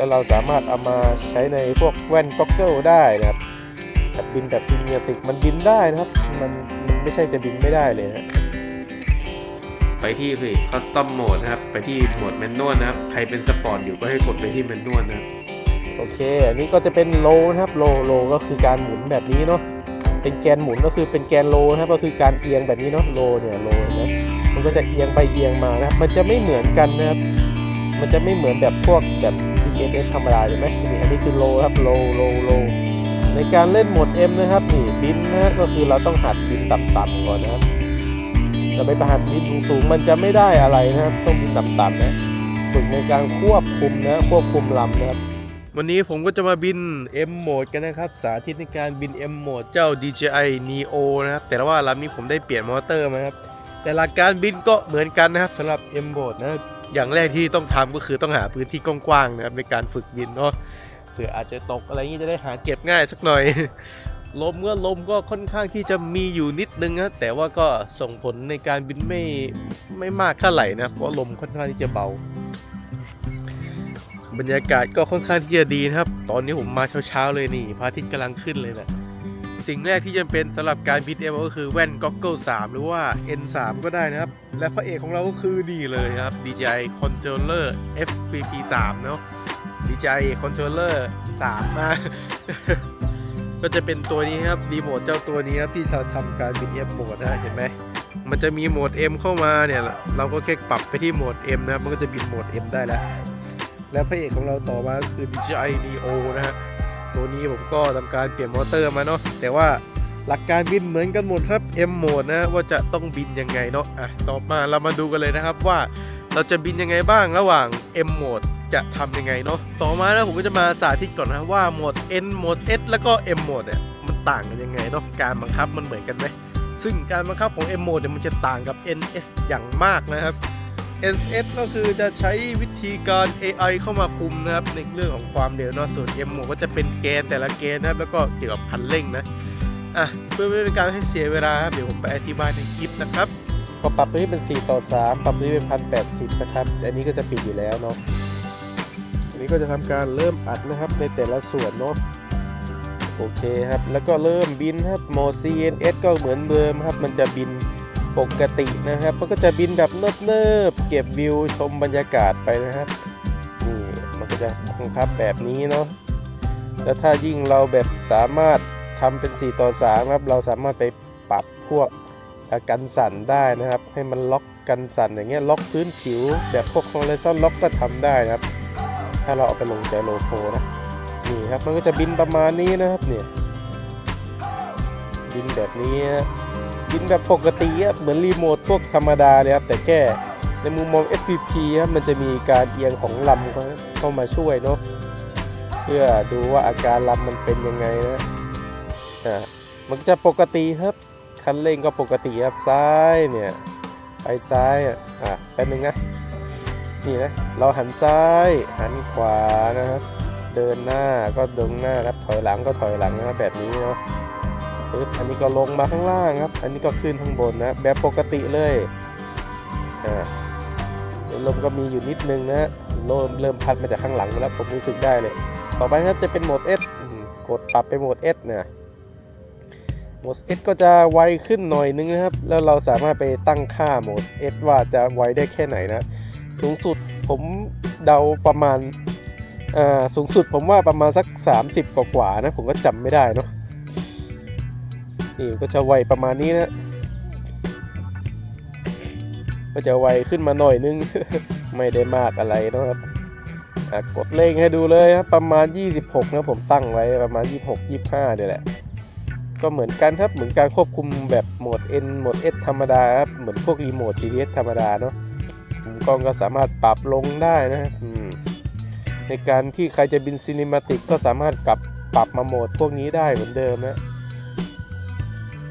แล้วเราสามารถเอามาใช้ในพวกแว่นก็อกเกิลได้นะครับแบบบินแบบซิมเนียติกมันบินได้นะครับ มันมันไม่ใช่จะบินไม่ได้เลยนะไปที่คือ custom mode นะครับ ไปที่โหมด manual นะครับ ใครเป็นสปอร์ตอยู่ก็ให้กดไปที่ manual นะครับ โอเค อันนี้ก็จะเป็นโลนะครับโลโลก็คือการหมุนแบบนี้เนาะ เป็นแกนหมุนก็คือเป็นแกนโลนะครับก็คือการเอียงแบบนี้เนาะโลเนี่ยโลนะมันก็จะเอียงไปเอียงมานะครับ มันจะไม่เหมือนกันนะครับ มันจะไม่เหมือนแบบพวกแบบ CNS ธรรมดาใช่ไหมนี่อันนี้คือโลครับโลโลโลในการเล่นโหมด M นะครับนี่บินนะฮะก็คือเราต้องหัดบินต่ำๆก่อนนะครับเราไปหัดบินสูงๆมันจะไม่ได้อะไรนะครับ ต้องบินต่ำๆนะฝึกในการควบคุมนะควบคุมลำนะครับวันนี้ผมก็จะมาบิน M Mode กันนะครับ สาธิตในการบิน M Mode เจ้า DJI Neo นะครับ แต่ว่าลำนี้ผมได้เปลี่ยนมอเตอร์มาครับ แต่หลักการบินก็เหมือนกันนะครับสำหรับ M Mode นะ อย่างแรกที่ต้องทำก็คือต้องหาพื้นที่กว้างๆนะครับในการฝึกบินเนาะเผื่ออาจจะตกอะไรอย่างนี้จะได้หาเก็บง่ายสักหน่อย ลมก็ลมก็ค่อนข้างที่จะมีอยู่นิดนึงนะแต่ว่าก็ส่งผลในการบินไม่ไม่มากเท่าไหร่นะเพราะลมค่อนข้างที่จะเบา บรรยากาศก็ค่อนข้างที่จะดีนะครับ ตอนนี้ผมมาเช้าๆเลยนี่พระอาทิตย์กำลังขึ้นเลยนะ สิ่งแรกที่จำเป็นสำหรับการบินเอมก็คือแว่น Goggle 3 หรือว่า N3 ก็ได้นะครับ และพระเอกของเราก็คือนี่เลยครับ DJI Controller FPP 3เนาะ DJI Controller 3มาก็จะเป็นตัวนี้ครับรีโมทเจ้าตัวนี้ครับที่เราทำการบิน F โหมดนะเห็นไหมมันจะมีโหมด M เข้ามาเนี่ยเราก็แค่ปรับไปที่โหมด M นะครับมันก็จะบินโหมด M ได้แล้วและพระเอกของเราต่อมาก็คือ DJI Neo นะฮะ ตัวนี้ผมก็ทำการเปลี่ยนมอเตอร์มาเนาะแต่ว่าหลักการบินเหมือนกันหมดครับ M mode นะว่าจะต้องบินยังไงเนาะอะต่อมาเรามาดูกันเลยนะครับว่าเราจะบินยังไงบ้างระหว่าง M mode จะทำยังไงเนาะต่อมาแล้วผมก็จะมาสาธิตก่อนนะว่าโหมด N โหมด S แล้วก็ M mode เนี่ยมันต่างกันยังไงเนาะการบังคับมันเหมือนกันไหมซึ่งการบังคับของ M mode เนี่ยมันจะต่างกับ NS อย่างมากนะครับ NS ก็คือจะใช้วิธีการ AI เข้ามาคุมนะครับในเรื่องของความเร็วเนอะส่วน M ก็จะเป็นเกณฑ์แต่ละเกณฑ์นะครับแล้วก็เกี่ยวกับคันเร่งนะอะเพื่อไม่เป็นการให้เสียเวลาครับเดี๋ยวผมไปอธิบายในคลิปนะครับก็ปรับตัวนี้เป็น 4 ต่อ 3 ปรับตัวนี้เป็น 1080 นะครับ อันนี้ก็จะปิดอยู่แล้วเนาะ อันนี้ก็จะทำการเริ่มอัดนะครับในแต่ละส่วนเนาะ โอเคครับ แล้วก็เริ่มบินครับ โหมด CNS ก็เหมือนเดิมครับ มันจะบิน ปกตินะครับ มันก็จะบินแบบเนิบๆเก็บวิวชมบรรยากาศไปนะครับนี่มันก็จะบังคับแบบนี้เนาะแล้วถ้ายิ่งเราแบบสามารถทำเป็น 4 ต่อ3ครับเราสามารถไปปรับพวกกันสั่นได้นะครับ ให้มันล็อกกันสั่นอย่างเงี้ยล็อกพื้นผิว แบบพวก horizon lock ก็ทำได้นะครับ ถ้าเราเอาไปลงใจโลโฟนะนี่ครับมันก็จะบินประมาณนี้นะครับเนี่ยบินแบบนี้ นะบินแบบปกติอะเหมือนรีโมทพวกธรรมดาเลยครับ แต่แค่ในมุมมอง FPP ครับมันจะมีการเอียงของลำเข้ามาช่วยเนาะเพื่อดูว่าอาการลำมันเป็นยังไงนะอ่ามันก็จะปกติครับ คันเร่งก็ปกติครับซ้ายเนี่ยไปซ้ายอะอะแป๊บนึงนะนี่นะเราหันซ้ายหันขวานะครับ เดินหน้าก็เดินหน้าครับถอยหลังก็ถอยหลังนะครับแบบนี้เนาะ ปึ๊บอันนี้ก็ลงมาข้างล่างครับ อันนี้ก็ขึ้นข้างบนนะแบบปกติเลยอ่าลมก็มีอยู่นิดนึงนะลมเริ่มพัดมาจากข้างหลังแล้วผมรู้สึกได้เลย ต่อไปครับจะเป็นโหมด S อืมกดปรับไปโหมด S นะโหมด S ก็จะไวขึ้นหน่อยนึงนะครับ แล้วเราสามารถไปตั้งค่าโหมด S ว่าจะไวได้แค่ไหนนะ สูงสุดผมเดาประมาณ อ่า สูงสุดผมว่าประมาณสัก 30 กว่าๆนะ ผมก็จำไม่ได้เนาะ นี่ก็จะไวประมาณนี้นะ ก็จะไวขึ้นมาหน่อยนึง ไม่ได้มากอะไรนะครับกดเร่งให้ดูเลยครับประมาณ 26 นะผมตั้งไว้ประมาณ 26 25เนี่ยแหละ ก็เหมือนกันครับเหมือนการควบคุมแบบโหมด N โหมด S ธรรมดาครับเหมือนพวกรีโมท GPS ธรรมดาเนาะมุมกล้องก็สามารถปรับลงได้นะในการที่ใครจะบินซินิมาติกก็สามารถปรับปรับมาโหมดพวกนี้ได้เหมือนเดิมนะ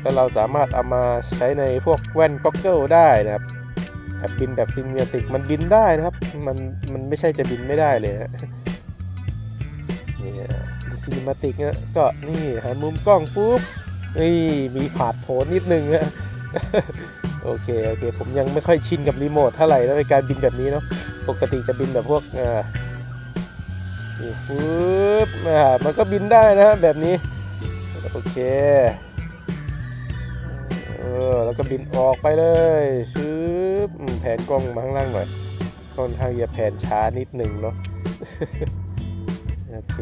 แล้วเราสามารถเอามาใช้ในพวกแว่นก็อกเกิลได้นะครับแบบบินแบบซิมเนียติกมันบินได้นะครับ มันมันไม่ใช่จะบินไม่ได้เลยนะนี่ซินิมาติกนะก็นี่หันมุมกล้องปุ๊บนี่มีผาดโผนนิดนึงนะโอเคโอเค ผมยังไม่ค่อยชินกับรีโมทเท่าไหร่แล้วในการบินแบบนี้เนาะปกติจะบินแบบพวกอ่าปึ๊บอ่ามันก็บินได้นะฮะแบบนี้ โอเค ออแล้วก็บินออกไปเลยชืบอืมแผนกล้องมาข้างล่างหน่อยค่อนข้างจะแผนช้านิดหนึ่งเนาะโอเค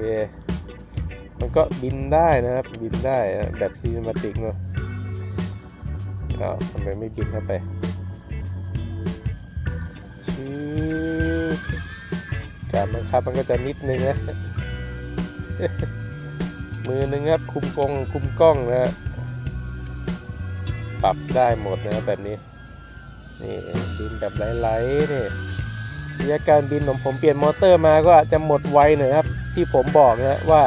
มันก็บินได้นะครับ บินได้แบบซีนิมาติกเนาะอ้าวทำไมไม่บินเข้าไปชืบการบังคับมันก็จะนิดนึงนะมือหนึงครับคุมกล้องคุมกล้องนะฮะ ปรับได้หมดนะครับแบบนี้ นี่บินแบบไหลๆนี่ระยะการบินของผมเปลี่ยนมอเตอร์มาก็อาจจะหมดไวหน่อยครับ ที่ผมบอกนะว่า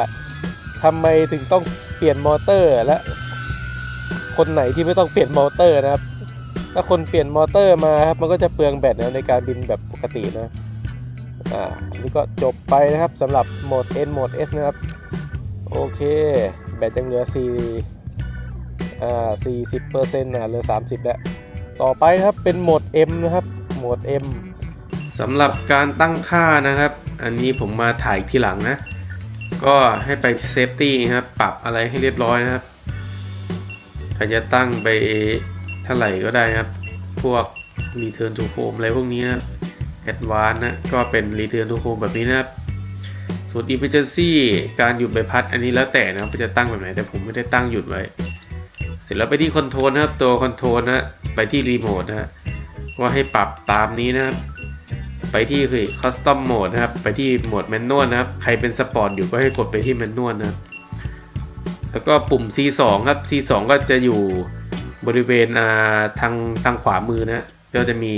ทำไมถึงต้องเปลี่ยนมอเตอร์และคนไหนที่ไม่ต้องเปลี่ยนมอเตอร์นะครับ ถ้าคนเปลี่ยนมอเตอร์มาครับมันก็จะเปลืองแบตนะในการบินแบบปกตินะอ่านนี้ก็จบไปนะครับสำหรับโหมด N โหมด S นะครับ โอเค แบตยังเหลือ 4 อ่า40เปอร์เซ็นต์นะเหลือ30แล้ว ต่อไปครับเป็นโหมด M นะครับ โหมด M สำหรับการตั้งค่านะครับ อันนี้ผมมาถ่ายทีหลังนะ ก็ให้ไปที่ Safety นะครับ ปรับอะไรให้เรียบร้อยนะครับใครจะตั้งไปเท่าไหร่ก็ได้นะครับ พวก Return to Home อะไรพวกนี้นะครับ Advanced นะก็เป็น Return to Home แบบนี้นะครับ ส่วน Emergency การหยุดใบพัดอันนี้แล้วแต่นะครับจะตั้งแบบไหนแต่ผมไม่ได้ตั้งหยุดไว้ เสร็จแล้วไปที่คอนโทรลนะครับตัวคอนโทรลนะไปที่รีโมทนะก็ให้ปรับตามนี้นะครับ ไปที่คือ Custom Mode นะครับไปที่โหมด Manual นะครับใครเป็นสปอร์ตอยู่ก็ให้กดไปที่ Manual นะครับแล้วก็ปุ่ม C2 ครับ C2 ก็จะอยู่บริเวณทางทางขวามือนะก็จะมี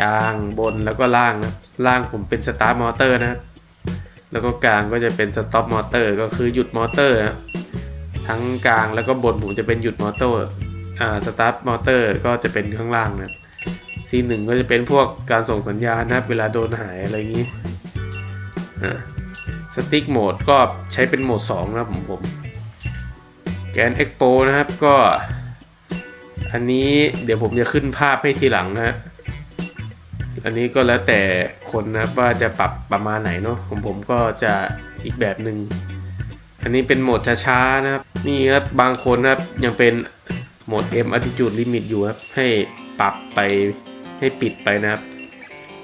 กลางบนแล้วก็ล่างนะล่างผมเป็น Start Motor นะแล้วก็กลางก็จะเป็น Stop Motor ก็คือหยุดมอเตอร์นะ ทั้งกลางแล้วก็บนผมจะเป็นหยุดมอเตอร์อ่า Start Motor ก็จะเป็นข้างล่างนะ C1 ก็จะเป็นพวกการส่งสัญญาณนะเวลาโดนหายอะไรอย่างนี้อ่าสติ๊กโหมดก็ใช้เป็นโหมด2นะผมผมแกน Expo นะครับก็ อันนี้เดี๋ยวผมจะขึ้นภาพให้ทีหลังนะอันนี้ก็แล้วแต่คนนะว่าจะปรับประมาณไหนเนาะของผมก็จะอีกแบบหนึ่ง อันนี้เป็นโหมดช้าๆนะครับ นี่ครับบางคนนะครับยังเป็นโหมด M Attitude Limit อยู่ครับ ให้ปรับไปให้ปิดไปนะครับ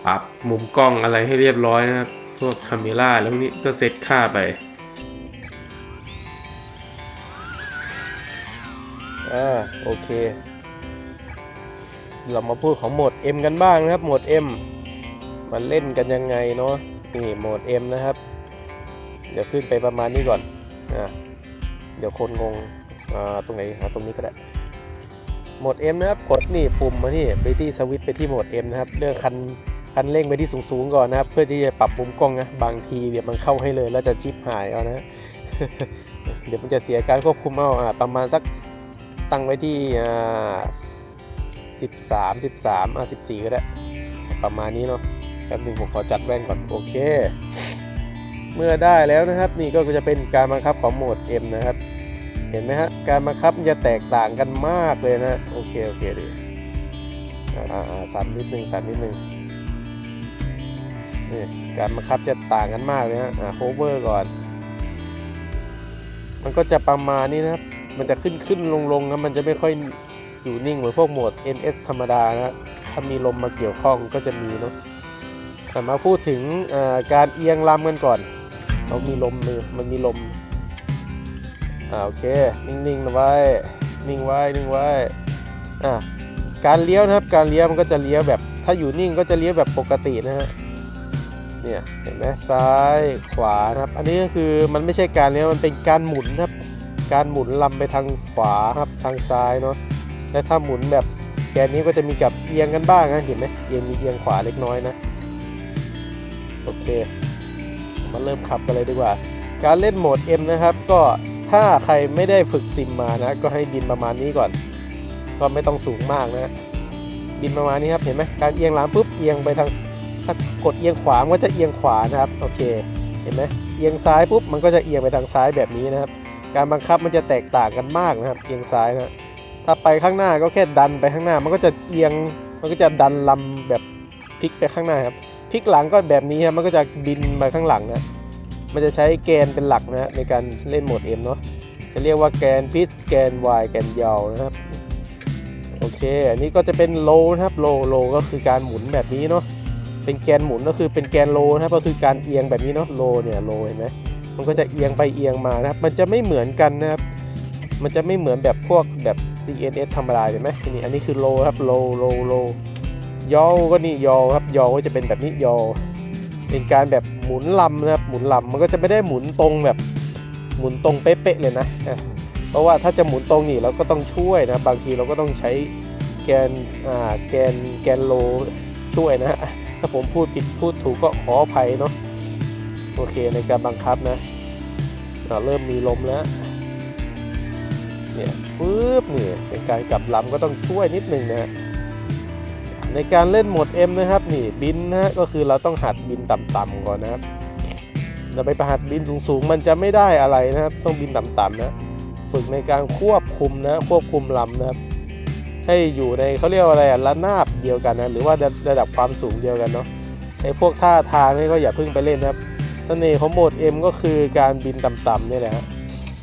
ปรับมุมกล้องอะไรให้เรียบร้อยนะครับ พวกคาเมล่าแล้วนี้ก็เซตค่าไปอ่าโอเค เรามาพูดของโหมด M กันบ้างนะครับ โหมด M มันเล่นกันยังไงเนาะนี่โหมด M นะครับ เดี๋ยวขึ้นไปประมาณนี้ก่อน อ่าเดี๋ยวคนงงอ่าตรงไหนอ่าตรงนี้ก็ได้โหมด M นะครับ กดนี่ปุ่มมาที่ไปที่สวิตช์ไปที่โหมด M นะครับ เลือกคันคันเร่งไปที่สูงๆก่อนนะครับ เพื่อที่จะปรับมุมกล้องนะ บางทีเดี๋ยวมันเข้าให้เลยแล้วจะชิปหายเอานะ เดี๋ยวมันจะเสียการควบคุมเอาอ่าประมาณสักตั้งไว้ที่อ่าสิบสามสิบสามอ่าสิบสี่ก็ได้ ประมาณนี้เนาะแป๊บหนึงผมขอจัดแว่นก่อน โอเค เมื่อได้แล้วนะครับ นี่ก็จะเป็นการบังคับของโหมด M นะครับ เห็นไหมฮะการบังคับจะแตกต่างกันมากเลยนะโอเคโอเคดีอ่าอ่าสั่นนิดนึงสั่นนิดนึงนี่การบังคับจะต่างกันมากเลยนะอ่าโฮเวอร์ก่อน มันก็จะประมาณนี้นะครับ มันจะขึ้นขึ้นลงลงนะมันจะไม่ค่อยอยู่นิ่งเหมือนพวกโหมด NS ธรรมดานะถ้ามีลมมาเกี่ยวข้องก็จะมีเนาะแต่มาพูดถึงการเอียงลำกันก่อน เรามีลมมือมันมีลมอ่าโอเค นิ่งๆนะไว้ นิ่งไว้ นิ่งไว้ อ่าการเลี้ยวนะครับ การเลี้ยวมันก็จะเลี้ยวแบบ ถ้าอยู่นิ่งก็จะเลี้ยวแบบปกตินะฮะ เนี่ย เห็นไหมซ้ายขวานะครับ อันนี้ก็คือมันไม่ใช่การเลี้ยว มันเป็นการหมุนครับ การหมุนลำไปทางขวาครับ ทางซ้ายเนาะ และถ้าหมุนแบบแกนนี้ก็จะมีกับเอียงกันบ้างนะ เห็นไหมเอียงมีเอียงขวาเล็กน้อยนะ โอเค มาเริ่มขับกันเลยดีกว่า การเล่นโหมด M นะครับ ก็ถ้าใครไม่ได้ฝึกซิมมานะ ก็ให้บินประมาณนี้ก่อน ก็ไม่ต้องสูงมากนะ บินประมาณนี้ครับ เห็นไหมการเอียงหลังปุ๊บเอียงไปทาง ถ้ากดเอียงขวา มันก็จะเอียงขวานะครับ โอเค เห็นไหมเอียงซ้ายปุ๊บ มันก็จะเอียงไปทางซ้ายแบบนี้นะครับ การบังคับมันจะแตกต่างกันมากนะครับ เอียงซ้ายนะ ถ้าไปข้างหน้าก็แค่ดันไปข้างหน้า มันก็จะเอียง มันก็จะดันลำแบบ พลิกไปข้างหน้าครับพลิกหลังก็แบบนี้ครับมันก็จะบินไปข้างหลังนะมันจะใช้แกนเป็นหลักนะในการเล่นโหมด M เนาะจะเรียกว่าแกนพิษแกน Y แกนยาวนะครับโอเค อันนี้ก็จะเป็นโลนะครับโลโลก็คือการหมุนแบบนี้เนาะเป็นแกนหมุนก็คือเป็นแกนโลนะครับก็คือการเอียงแบบนี้เนาะโลเนี่ยโลเห็นไหมมันก็จะเอียงไปเอียงมานะครับ มันจะไม่เหมือนกันนะครับ มันจะไม่เหมือนแบบพวกแบบ CNS ธรรมดาเห็นไหมนี่อันนี้คือโลครับโลโลโล ยอก็นี่ยอครับยอก็จะเป็นแบบนี้ยอเป็นการแบบหมุนลำนะครับหมุนลำมันก็จะไม่ได้หมุนตรงแบบหมุนตรงเป๊ะๆเลยนะเพราะว่าถ้าจะหมุนตรงนี่เราก็ต้องช่วยนะบางทีเราก็ต้องใช้แกนอ่าแกนแกนโลช่วยนะถ้าผมพูดผิดพูดถูกก็ขออภัยเนาะโอเคในการบังคับนะเราเริ่มมีลมแล้วเนี่ยปึ๊บนี่ยเป็นการกลับลำก็ต้องช่วยนิดนึงนะฮะ ในการเล่นโหมด M นะครับนี่บินนะฮะก็คือเราต้องหัดบินต่ำๆก่อนนะครับเราไปประหัดบินสูงๆ มันจะไม่ได้อะไรนะครับ ต้องบินต่ำๆนะฝึกในการควบคุมนะควบคุมลำนะครับ ให้อยู่ในเขาเรียกว่าอะไรอะระนาบเดียวกันนะหรือว่าระดับความสูงเดียวกันเนาะไอ้พวกท่าทางนี่ก็อย่าเพิ่งไปเล่นนะครับเสน่ห์ของโหมด M ก็คือการบินต่ำๆนี่แหละฮะ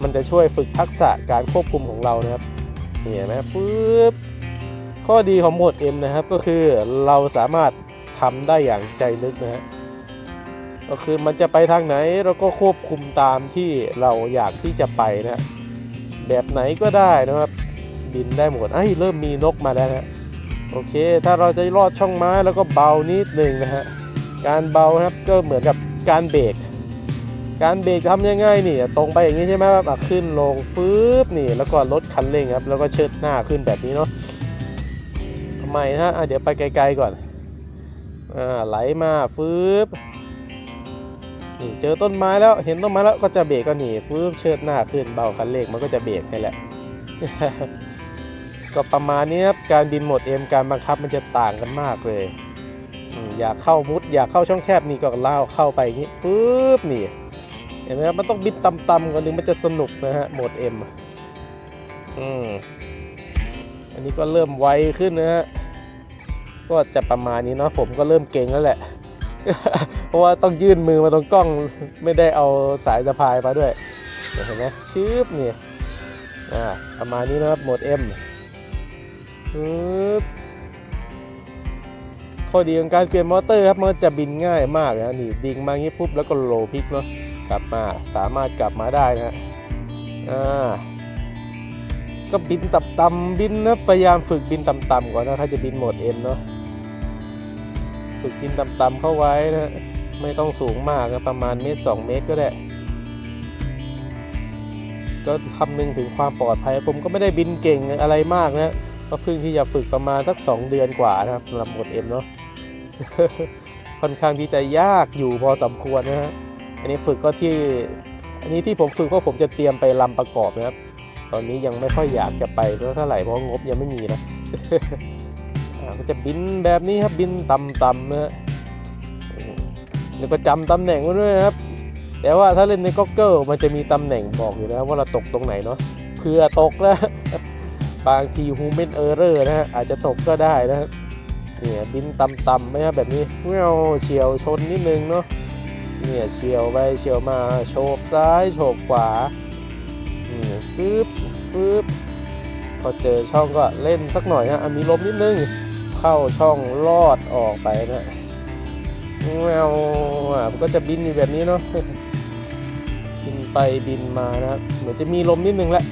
มันจะช่วยฝึกทักษะการควบคุมของเรานะครับเห็นไหมฟืบ ข้อดีของโหมด M นะครับก็คือเราสามารถทำได้อย่างใจนึกนะฮะก็คือมันจะไปทางไหนเราก็ควบคุมตามที่เราอยากที่จะไปนะฮะแบบไหนก็ได้นะครับบินได้หมดไอ้เริ่มมีนกมาแล้วนะฮะโอเค ถ้าเราจะลอดช่องไม้แล้วก็เบานิดหนึ่งนะฮะการเบานะครับก็เหมือนกับการเบรกการเบรกทำยังไงนี่ตรงไปอย่างนี้ใช่ไหมครับขึ้นลงฟืบนี่แล้วก็ลดคันเร่งครับแล้วก็เชิดหน้าขึ้นแบบนี้เนาะ ทำไมฮะะเดี๋ยวไปไกลๆก่อนอ่าไหลมาฟืบนี่เจอต้นไม้แล้วเห็นต้นไม้แล้วก็จะเบรกก็หนีฟืบเชิดหน้าขึ้นเบาคันเร่งมันก็จะเบรกให้แหละ ก็ประมาณนี้ครับการบินโหมดเอ็มการบังคับมันจะต่างกันมากเลยอยากเข้ามุดอยากเข้าช่องแคบนี่ก็เล่าเข้าไปอย่างนี้ปึ๊บนี่เห็นไหมครับมันต้องบินต่ำๆก่อนถึงมันจะสนุกนะฮะโหมด M อืมอันนี้ก็เริ่มไวขึ้นนะฮะ ก็จะประมาณนี้เนาะผมก็เริ่มเก่งแล้วแหละ เพราะว่าต้องยื่นมือมาตรงกล้องไม่ได้เอาสายสะพายมาด้วยเห็นไหมชืบนี่อ่าประมาณนี้นะครับโหมด M ปึ๊บข้อดีของการเปลี่ยนมอเตอร์ครับมันจะบินง่ายมากนะนี่ดิ่งมางี้ฟุบแล้วก็โลพลิกเนาะกลับมาสามารถกลับมาได้นะอ่าก็บินต่ำๆบินนะพยายามฝึกบินต่ำๆก่อนนะถ้าจะบินโหมดเอ็นเนาะ ฝึกบินต่ำๆเข้าไว้นะไม่ต้องสูงมากนะประมาณเมตรสองเมตรก็ได้ ก็คำนึงถึงความปลอดภัย ผมก็ไม่ได้บินเก่งอะไรมากนะก็เพิ่งที่จะฝึกประมาณสัก 2 เดือนกว่านะครับสำหรับหมดเอ็มเนาะค่อนข้างที่จะยากอยู่พอสมควรนะฮะอันนี้ฝึกก็ที่อันนี้ที่ผมฝึกเพราะผมจะเตรียมไปลำประกอบนะครับ ตอนนี้ยังไม่ค่อยอยากจะไปเท่าไหร่เพราะงบยังไม่มีนะ ก็จะบินแบบนี้ครับบินต่ำๆนะฮะแล้วก็จำตำแหน่งไว้ด้วยครับ แต่ว่าถ้าเล่นในก็อกเกิลมันจะมีตำแหน่งบอกอยู่นะครับว่าเราตกตรงไหนเนาะเผื่อตกนะบางที human error นะฮะอาจจะตกก็ได้นะเนี่ยบินต่ำๆไหมครับแบบนี้เงี้ยวเฉียวชนนิดนึงเนาะเนี่ยเฉียวไปเฉียวมาโฉบซ้ายโฉบขวาอืมฟืบฟืบพอเจอช่องก็เล่นสักหน่อยฮะมีลมนิดนึง เข้าช่องลอดออกไปนะแววอะมันก็จะบินอยู่แบบนี้เนาะบินไปบินมานะครับเหมือนจะมีลมนิดนึงแหละ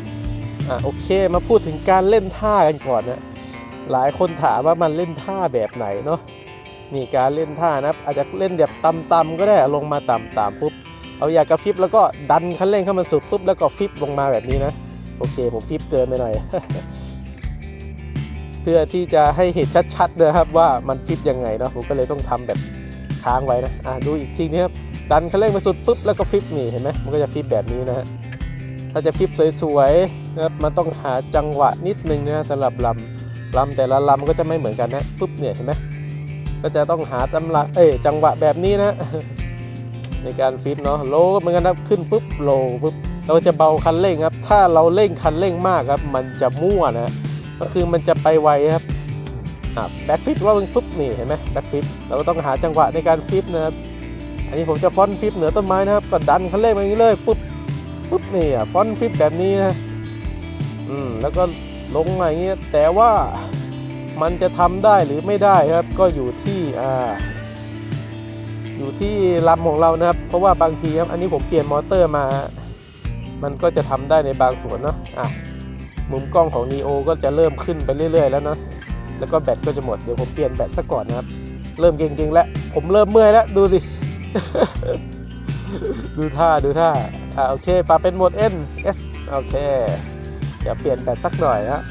อะโอเคมาพูดถึงการเล่นท่ากันก่อนนะหลายคนถามว่ามันเล่นท่าแบบไหนเนาะนี่การเล่นท่านะอาจจะเล่นแบบต่ำๆก็ได้ลงมาต่ำๆปุ๊บเอาอยากกระฟิบแล้วก็ดันคันเร่งเข้ามาสุดปุ๊บแล้วก็ฟิบลงมาแบบนี้นะโอเคผมฟิบเกินไปหน่อย เพื่อที่จะให้เห็นชัดๆนะครับว่ามันฟิบยังไงเนาะผมก็เลยต้องทำแบบค้างไว้นะอะดูอีกทีนี้ครับดันคันเร่งมาสุดปุ๊บแล้วก็ฟิบนี่เห็นไหมมันก็จะฟิบแบบนี้นะฮะถ้าจะฟิบสวยๆนะครับมันต้องหาจังหวะนิดนึงนะสำหรับลำลำแต่ละลำก็จะไม่เหมือนกันนะปุ๊บเนี่ยเห็นไหมก็จะต้องหาตำละเอ้ยจังหวะแบบนี้นะ ในการฟิตเนาะโลก็เหมือนกันครับขึ้นปุ๊บโลปุ๊บเราจะเบาคันเร่งครับ ถ้าเราเร่งคันเร่งมากครับ มันจะมั่วนะ ก็คือมันจะไปไวครับอะแบ็กฟิตว่ามึงปุ๊บนี่เห็นไหมแบ็กฟิตเราก็ต้องหาจังหวะในการฟิตนะครับอันนี้ผมจะฟอนฟิปเหนือต้นไม้นะครับก็ดันคันเร่งมาอย่างนี้เลยปุ๊บปุ๊บนี่อะฟอนฟิปแบบนี้นะอืมแล้วก็ลงมาอย่างนี้แต่ว่ามันจะทำได้หรือไม่ได้ครับ ก็อยู่ที่อ่าอยู่ที่ลำของเรานะครับ เพราะว่าบางทีครับอันนี้ผมเปลี่ยนมอเตอร์มา มันก็จะทำได้ในบางส่วนเนาะอะ มุมกล้องของ Neo ก็จะเริ่มขึ้นไปเรื่อย ๆ แล้วเนาะแล้วก็แบตก็จะหมด เดี๋ยวผมเปลี่ยนแบตซะก่อนนะครับ เริ่มเก่งๆแล้ว ผมเริ่มเมื่อยแล้ว ดูสิ ดูท่า ดูท่า อ่าโอเคปรับเป็นโหมด N S โอเคเดี๋ยวเปลี่ยนแบตสักหน่อยนะ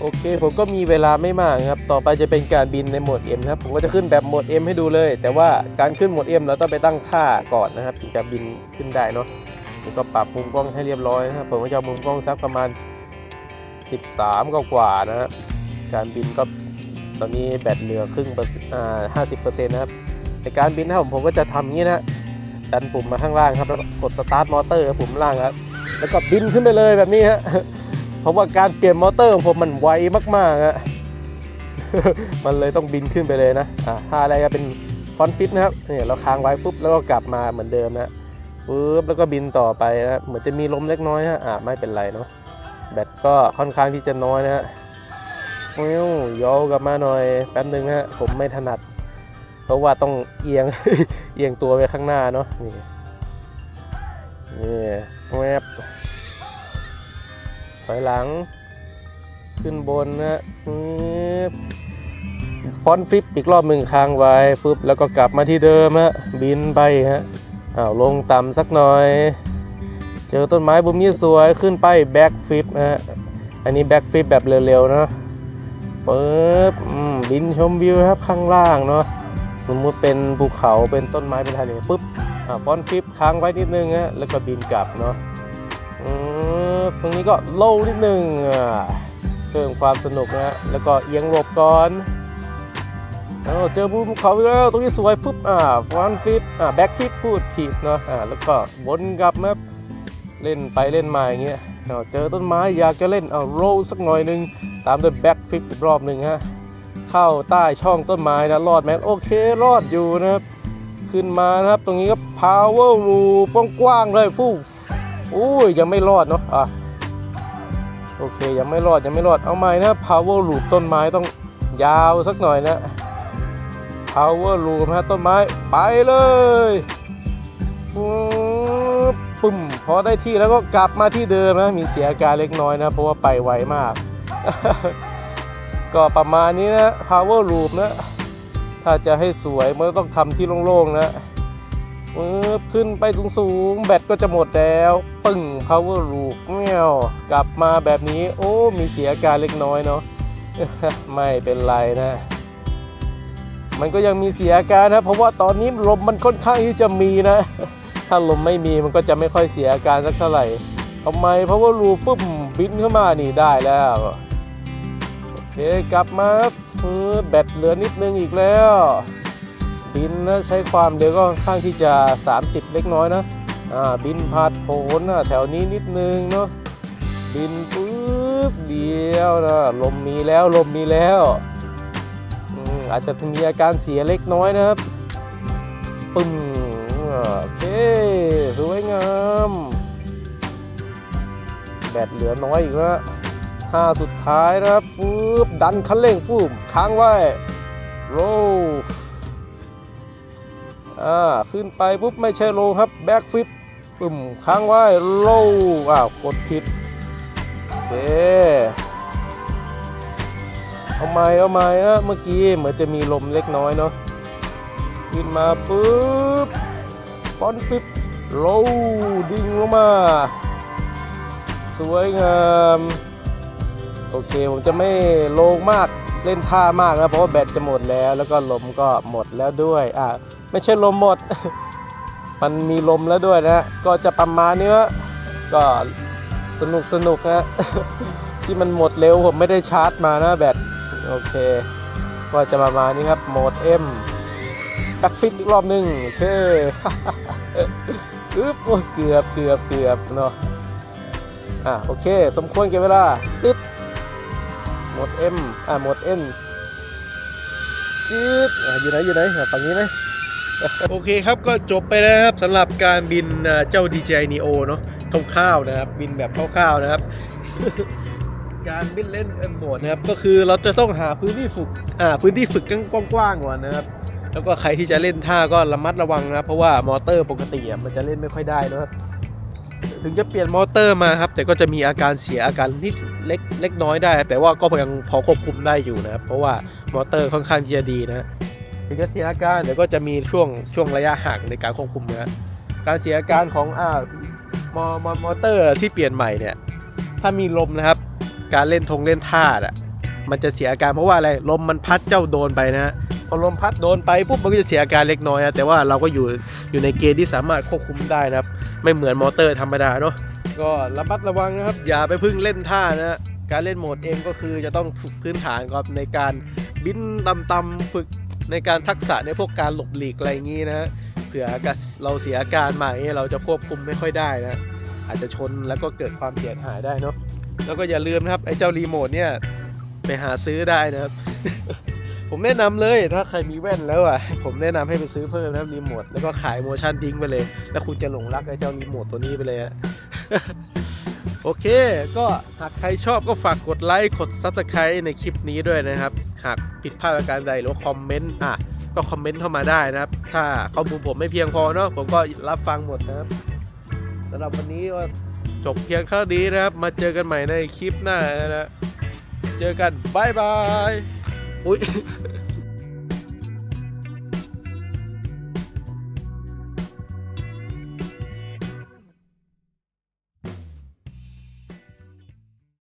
โอเค ผมก็มีเวลาไม่มากครับ ต่อไปจะเป็นการบินในโหมด M ครับ ผมก็จะขึ้นแบบโหมด M ให้ดูเลย แต่ว่าการขึ้นโหมด M เราต้องไปตั้งค่าก่อนนะครับ ถึงจะบินขึ้นได้เนาะผมก็ปรับมุมกล้องให้เรียบร้อยนะครับ ผมก็จะเอามุมกล้องสักประมาณ 13 กว่าๆนะครับการบินก็ตอนนี้แบตเหลือครึ่งเปอร์เซ็นต์อ่าห้าสิบเปอร์เซ็นต์นะครับในการบินนะผมผมก็จะทำอย่างนี้นะดันปุ่มมาข้างล่างครับแล้วกดสตาร์ทมอเตอร์ปุ่มล่างครับแล้วก็บินขึ้นไปเลยแบบนี้ฮะเพราะว่าการเปลี่ยนมอเตอร์ของผมมันไวมากๆฮะมันเลยต้องบินขึ้นไปเลยนะอ่าถ้าอะไรก็เป็นฟอนฟิตนะครับเนี่ยเราค้างไว้ปุ๊บแล้วก็กลับมาเหมือนเดิมนะปุ๊บแล้วก็บินต่อไปนะเหมือนจะมีลมเล็กน้อยฮะอ่าไม่เป็นไรเนาะ แบตก็ค่อนข้างที่จะน้อยนะฮะวิวโยกลับมาหน่อยแป๊บนึงฮะผมไม่ถนัด เพราะว่าต้องเอียงเอียงตัวไปข้างหน้าเนาะนี่นี่แวบถอยหลัง ขึ้นบนนะฟอนฟิปอีกรอบหนึ่งค้างไว้ฟึบแล้วก็กลับมาที่เดิมฮะบินไปฮะอ้าวลงต่ำสักหน่อย จอต้นไม้บุมนี้สวยขึ้นไปแบ็กฟิปนะฮะ อันนี้แบ็กฟิปแบบเร็วๆเนาะปึ๊บบินชมวิวครับข้างล่างเนาะ สมมุติเป็นภูเขาเป็นต้นไม้เป็นทะเลปุ๊บอ่าฟอนฟิปค้างไว้นิดนึงฮะ แล้วก็บินกลับเนาะอืมตรงนี้ก็โล่นิดนึงเพิ่มความสนุกนะฮะแล้วก็เอียงหลบก่อนเอาเจอภูเขาอีกแล้วตรงนี้สวยปุ๊บอ่าฟอนฟิปอ่าแบ็กฟิปพูดผิดเนาะอ่าแล้วก็วนกลับมา เล่นไปเล่นมาอย่างเงี้ยเจอต้นไม้อยากจะเล่นเอาโรลสักหน่อยหนึง ตามด้วยแบ็กฟิปอีกรอบหนึ่งฮะเข้าใต้ช่องต้นไม้นะรอดไหมโอเครอดอยู่นะครับ ขึ้นมานะครับตรงนี้ก็ power loop กว้างๆเลยฟูอุ้ยยังไม่รอดเนาะอะโอเคยังไม่รอดยังไม่รอดเอาใหม่นะ power loop ต้นไม้ต้องยาวสักหน่อยนะ power loop นะต้นไม้ไปเลยฟูบปุ่ม พอได้ที่แล้วก็กลับมาที่เดิมนะมีเสียอาการเล็กน้อยนะเพราะว่าไปไวมาก ก็ประมาณนี้นะ power loop นะ ถ้าจะให้สวยมันต้องทำที่โล่งๆนะปึ๊บขึ้นไปสูงๆแบตก็จะหมดแล้ว ปึ้ง power loop เงี้ยวกลับมาแบบนี้ โอ้มีเสียอาการเล็กน้อยเนาะไม่เป็นไรนะ มันก็ยังมีเสียอาการนะ เพราะว่าตอนนี้ลมมันค่อนข้างที่จะมีนะ ถ้าลมไม่มีมันก็จะไม่ค่อยเสียอาการสักเท่าไหร่ทำไม power loop ปุ๊บบินเข้ามานี่ได้แล้วโอเคกลับมาแบตเหลือนิดนึงอีกแล้ว บินนะใช้ความเร็วก็ค่อนข้างที่จะ 30 เล็กน้อยนะอ่าบินผ่านโผนนะแถวนี้นิดนึงเนาะบินปุ๊บเดียวนะลมมีแล้วลมมีแล้วอืมอาจจะมีอาการเสียเล็กน้อยนะครับปึ้ง โอเค สวยงาม แบตเหลือน้อยอีกแล้วห้าสุดท้ายนะครับฟืบดันคันเร่งฟูมค้างไว้โรอ่าขึ้นไปปุ๊บไม่ใช่โลครับแบ็กฟิปปุ่มค้างไว้โลอ้าวกดผิดโอเคเอาใหม่เอาใหม่นะเมื่อกี้เหมือนจะมีลมเล็กน้อยเนาะขึ้นมาปุ๊บ ฟอนฟิปโลดิ่งลงมา สวยงาม โอเคผมจะไม่โลงมากเล่นท่ามากนะเพราะว่าแบตจะหมดแล้ว แล้วก็ลมก็หมดแล้วด้วยอ่าไม่ใช่ลมหมด มันมีลมแล้วด้วยนะ ก็จะประมาณนี้ก็สนุกสนุกนะ ที่มันหมดเร็วผมไม่ได้ชาร์จมานะแบตโอเค ก็จะประมาณนี้ครับโหมด M ตักฟิตอีกรอบหนึ่งโอเค อึ๊บโอ้ยเกือบเกือบเกือบเนาะอะโอเค สมควรเก็บเวลาตึ๊บหมด M อ่าหมด N จืดอะอยู่ไหนอยู่ไหนฝั่งนี้ไหมโอเคครับก็จบไปแล้วครับสำหรับการบินเจ้า DJI Neo เนาะคร่าวๆนะครับ บินแบบคร่าวๆนะครับ การบินเล่นเอ็มโบดนะครับ ก็คือเราจะต้องหาพื้นที่ฝึกอ่าพื้นที่ฝึกกว้างๆก่อนนะครับ แล้วก็ใครที่จะเล่นท่าก็ระมัดระวังนะเพราะว่ามอเตอร์ปกติอะมันจะเล่นไม่ค่อยได้นะครับถึงจะเปลี่ยนมอเตอร์มาครับ แต่ก็จะมีอาการเสียอาการนิดเล็กเล็กน้อยได้ แต่ว่าก็ยังพอควบคุมได้อยู่นะครับเพราะว่ามอเตอร์ค่อนข้างที่จะดีนะถึงจะเสียอาการเดี๋ยวก็จะมีช่วงช่วงระยะห่างในการควบคุมนะการเสียอาการของอ่ามอมอมอเตอร์ที่เปลี่ยนใหม่เนี่ย ถ้ามีลมนะครับ การเล่นทงเล่นท่าอะมันจะเสียอาการเพราะว่าอะไรลมมันพัดเจ้าโดนไปนะฮะ อลมพัดโดนไปปุ๊บมันก็จะเสียอาการเล็กน้อยนะแต่ว่าเราก็อยู่อยู่ในเกณฑ์ที่สามารถควบคุมได้นะครับ ไม่เหมือนมอเตอร์ธรรมดาเนาะก็ระมัดระวังนะครับ อย่าไปพึ่งเล่นท่านะการเล่นโหมดเองก็คือจะต้องฝึกพื้นฐานก่อนในการบินต่ำๆฝึกในการทักษะในพวกการหลบหลีกอะไรอย่างนี้นะเผื่อเราเสียอาการมาอย่างนี้เราจะควบคุมไม่ค่อยได้นะอาจจะชนแล้วก็เกิดความเสียหายได้เนาะแล้วก็อย่าลืมนะครับไอ้เจ้ารีโมทเนี่ยไปหาซื้อได้นะครับ ผมแนะนำเลยถ้าใครมีแว่นแล้วอะ ผมแนะนำให้ไปซื้อเพิ่มนะครับรีโมทแล้วก็ขายโมชั่นดิ้งไปเลย แล้วคุณจะหลงรักไอ้เจ้ารีโมทตัวนี้ไปเลยอะโอเค ก็หากใครชอบก็ฝากกดไลค์กด Subscribe ในคลิปนี้ด้วยนะครับ หากผิดพลาดประการใดหรือคอมเมนต์อะก็คอมเมนต์เข้ามาได้นะครับ ถ้าข้อมูลผมไม่เพียงพอเนาะผมก็รับฟังหมดนะครับสำหรับวันนี้ก็จบเพียงเท่านี้นะครับ มาเจอกันใหม่ในคลิปหน้านะเจอกันบายบาย อุ้ย